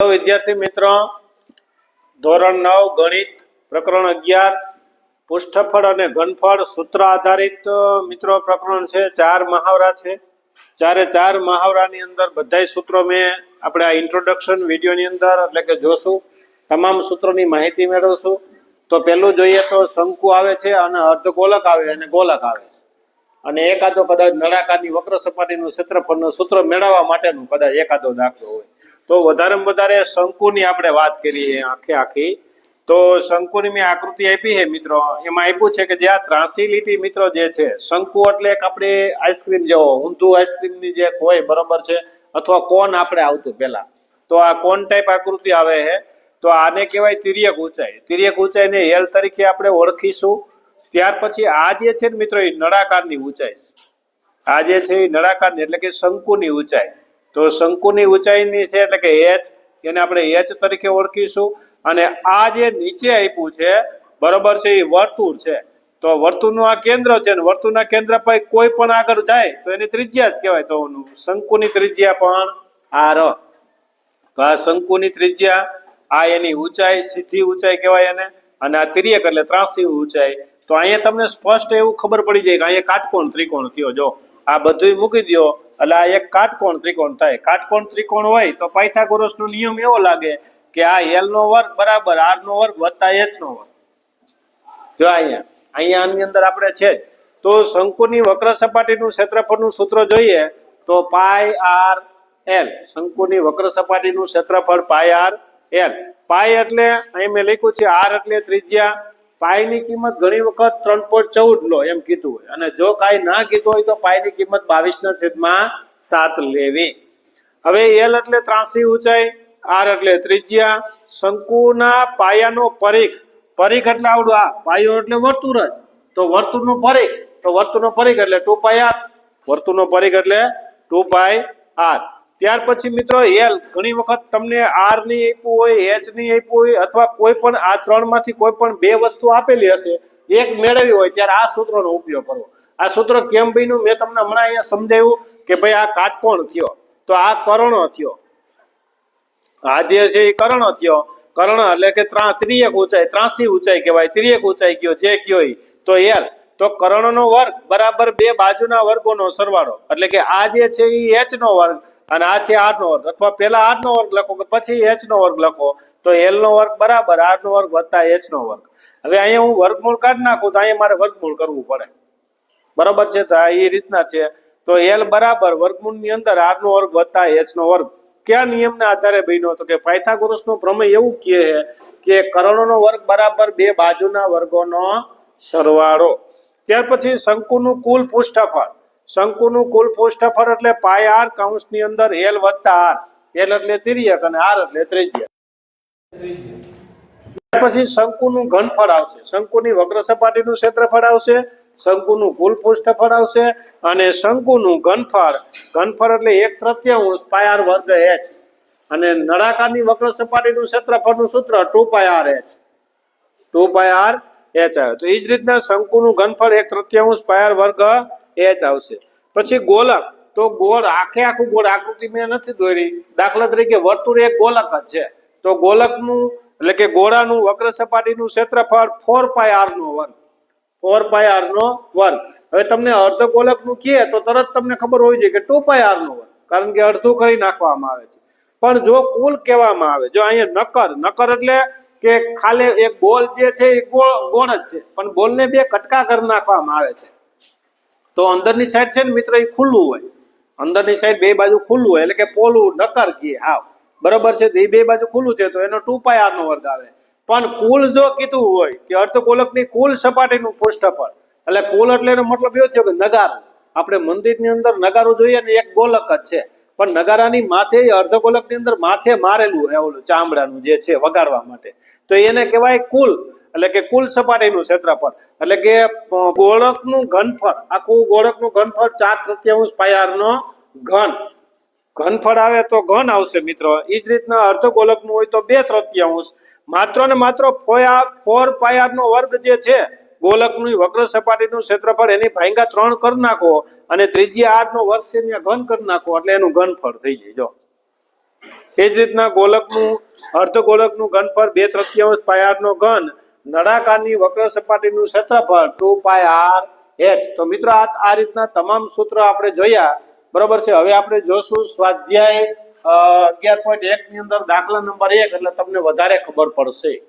વિદ્યાર્થી મિત્રો, ધોરણ નવ, ગણિત, પ્રકરણ અગિયાર, પુષ્ઠફળ અને ઘનફળ, સૂત્ર આધારિત મિત્રો, પ્રકરણ છે. ચાર મહાવરા છે. ચારે ચાર મહાવરાની અંદર બધાય સૂત્રો મેં આપણે આ ઇન્ટ્રોડક્શન વિડીયોની અંદર, એટલે કે જોશું, તમામ સૂત્રોની માહિતી મેળવશું. તો પહેલું જોઈએ તો શંકુ આવે છે અને અર્ધગોલક આવે અને ગોલક આવે છે. અને એકાદો કદાચ નળાકારની વક્ર સપાટીનું ક્ષેત્રફળનું સૂત્ર મેળવવા માટેનું કદાચ એકાદો દાખલો હોય. તો વધારેમાં વધારે શંકુની આપણે વાત કરીએ આખે આખી. તો શંકુની મેં આકૃતિ આપી છે મિત્રો. એમાં આપ્યું છે કે જે આ ત્રાસી લીટી મિત્રો જે છે, શંકુ એટલે એક આપણે આઈસ્ક્રીમ જેવો, ઊંધું આઈસ્ક્રીમની જે હોય બરોબર છે, અથવા કોન આપણે આવતું પહેલા. તો આ કોન ટાઈપ આકૃતિ આવે છે. તો આને કહેવાય તિર્યક ઊંચાઈ. તિર્યક ઊંચાઈને એલ તરીકે આપણે ઓળખીશું. ત્યાર પછી આ જે છે ને મિત્રો, એ નળાકારની ઊંચાઈ. આ જે છે એ નળાકારની, એટલે કે શંકુની ઊંચાઈ. તો શંકુની ઊંચાઈની છે એટલે કે એચ એને આપણે એચ તરીકે ઓળખીશું. અને આ જે નીચે આપ્યું છે, બરોબર છે, એ વર્તુળ છે. તો વર્તુળનું આ કેન્દ્ર છે ને વર્તુળના કેન્દ્ર પર કોઈ પણ આગળ જાય, તો એની ત્રિજ્યા જ કહેવાય. તો શંકુની ત્રિજ્યા પણ આર તો આ શંકુની ત્રિજ્યા, આ એની ઊંચાઈ, સીધી ઊંચાઈ કહેવાય એને, અને આ તિર્યક એટલે ત્રાસી ઊંચાઈ. તો અહીંયા તમને સ્પષ્ટ એવું ખબર પડી જાય કે અહીંયા કાટકોણ ત્રિકોણ થયો. જો આ બધુંય મૂકી દો એટલે આ એક કાટકોણ ત્રિકોણ થાય. કાટકોણ ત્રિકોણ હોય તો પાયથાગોરસનો નિયમ એવો લાગે કે આ એલ નો વર્ગ બરાબર આર નો વર્ગ વત્તા એચ નો વર્ગ. જો અહીંયા અહીંયા આની અંદર આપણે છે તો શંકુની વક્ર સપાટીનું ક્ષેત્રફળનું સૂત્ર જોઈએ તો પાય આર એલ. શંકુની વક્ર સપાટીનું ક્ષેત્રફળ પાય આર એલ. પાય એટલે અહીં મેં લખ્યું છે, આર એટલે ત્રિજ્યા પાયની કિંમત ઘણી વખત ત્રણ પોઈન્ટ ચૌદ લો એમ કીધું હોય. અને જો કાંઈ ના કીધું હોય તો પાયની કિંમત બાવીસ ના છેદમાં સાત લેવી. હવે એલ એટલે ત્રાસી ઊંચાઈ, આર એટલે ત્રિજ્યા. શંકુના પાયાનો પરિઘ પરિઘ એટલે આવડું આ. પાયો એટલે વર્તુળ જ. તો વર્તુળનું પરિઘ, તો વર્તુળનો પરિઘ એટલે ટુ પાય આર. વર્તુળનો પરિઘ એટલે ટુ પાય આર. ત્યાર પછી મિત્રો એલ ઘણી વખત તમને આરની આપ્યું હોય એચની આપ્યું હોય, અથવા કોઈ પણ આ ત્રણમાંથી કોઈ પણ બે વસ્તુ આપેલી હશે, એક મેળવી હોય, ત્યારે આ સૂત્રનો ઉપયોગ કરવો. આ સૂત્ર કેમ બન્યું? મેં તમને હમણાં અહીંયા સમજાવ્યું કે ભાઈ આ કાટકોણ થયો? તો આ કર્ણો થયો. આ જે છે એ કર્ણ થયો, કર્ણ એટલે કે ત્રણ ત્રિયક ઊંચાઈ, ત્રાસી ઊંચાઈ કહેવાય ત્રિયક ઊંચાઈ કયો, જે કયો. તો એલ તો કર્ણનો વર્ગ બરાબર બે બાજુના વર્ગોનો સરવાળો. એટલે કે આ જે છે એ એચ નો વર્ગ અને આ છે આર નો વર્ગ. અથવા પેલા આર નો વર્ગ લખો કે પછી એચ નો વર્ગ લખો, તો એલ નો વર્ગ બરાબર આર વર્ગ વત્તા એચ નો વર્ગ. હવે અહીંયા હું વર્ગમૂળ કાઢી નાખું તો અહીંયા મારે વર્ગમૂળ કરવું પડે. બરાબર છે? તો એ રીતના છે. તો એલ બરાબર વર્ગમૂળની અંદર આર નો વર્ગ વત્તા એચ નો વર્ગ. કયા નિયમના આધારે બન્યો તો કે પાયથાગોરસ નો પ્રમેય એવું કહે કે કરણોનો વર્ગ બરાબર બે બાજુના વર્ગોનો સરવાળો. ત્યાર પછી શંકુનું કુલ પૃષ્ઠફળ. શંકુનું કુલ પૃષ્ઠફળ એટલે પાય આર, કૌંસની અંદર એલ વત્તા આર. એલ એટલે તિર્યક અને આર એટલે ત્રિજ્યા. પછી શંકુનું ઘનફળ આવશે. શંકુની વક્ર સપાટીનું ક્ષેત્રફળ આવશે, શંકુનું કુલ પૃષ્ઠફળ આવશે અને શંકુનું ઘનફળ. ઘનફળ એટલે એક તૃતીયાંશ પાય આર વર્ગ એચ. અને નળાકારની વક્ર સપાટીનું ક્ષેત્રફળનું સૂત્ર two pi R H. Two pi R H આવે. તો એ જ રીતના શંકુનું ઘનફળ એક તૃતીયાંશ પાય આર વર્ગ એચ આવશે. પછી ગોલક. તો ગોળ આખે આખું ગોળ આકૃતિ મેં નથી દોરી. દાખલા તરીકે વર્તુળ એક ગોલક જ છે. તો ગોલકનું, એટલે કે ગોળાનું વક્ર સપાટીનું ક્ષેત્રફળ ફોર પાય આર નો વર્ગ ફોર પાય આર નો વર્ગ હવે તમને અર્ધ ગોલકનું કહે તો તરત તમને ખબર હોવી જોઈએ કે ટુ પાય આર નો વર્ગ કારણ કે અડધું કરી નાખવામાં આવે છે. પણ જો કુલ કહેવામાં આવે, જો અહીંયા નકર નકર એટલે કે ખાલી એક ગોલ જે છે એ ગોળ ગોળ જ છે. પણ બોલને બે કટકા કરી નાખવામાં આવે છે. તો અંદરની સાઈડ છે ને મિત્ર, એ ખુલ્લું હોય. અંદરની સાઈડ બે બાજુ ખુલ્લું હોય, એટલે કે પોલું નકર કીએ હા બરોબર છે? એ બે બાજુ ખુલ્લું છે, તો એનો ટુ પાય આરનો વર્ગ આવે. પણ કુલ જો કીધું હોય, કે અર્ધગોલકની કુલ સપાટીનું પૃષ્ઠફળ, એટલે કુલ એટલે એનો મતલબ એવો થયો કે નગારું. આપણે મંદિરની અંદર નગારું જોઈએ ને, એક ગોલક જ છે. પણ નગારાની માથે અર્ધગોલકની અંદર માથે મારેલું હોય, ઓલું ચામડાનું જે છે, વગાડવા માટે. તો એને કહેવાય કુલ. એટલે કે કુલ સપાટીનું ક્ષેત્રફળ. એટલે કે ગોળકનું ઘનફળ. આખું ગોળકનું ઘનફળ ચાર તૃતીયાંશ પાયારનો ઘન. ઘનફળ આવે તો ઘન આવશે મિત્રો. એ જ રીતના અર્ધગોલકનું હોય તો બે તૃતીયાંશ. માત્ર ને માત્ર ફોર પાયાનો વર્ગ જે છે ગોલકનું વક્ર સપાટીનું ક્ષેત્રફળ એની ભાંગા ત્રણ કરી નાખો અને ત્રીજી આઠ નો વર્ગ છે ઘન કરી નાખો એટલે એનું ઘનફળ થઈ જાય, જો. એ જ રીતના ગોલકનું અર્ધગોલકનું ઘનફળ બે તૃતીયાંશ પાયાનો ઘન નળાકારની વક્ર સપાટીનું ક્ષેત્રફળ ટુ પાય આર એચ તો મિત્રો, આ આ રીતના તમામ સૂત્રો આપણે જોયા. બરોબર છે? હવે આપણે જોશું સ્વાધ્યાય અગિયાર પોઈન્ટ એક ની અંદર દાખલા નંબર એક, એટલે તમને વધારે ખબર પડશે.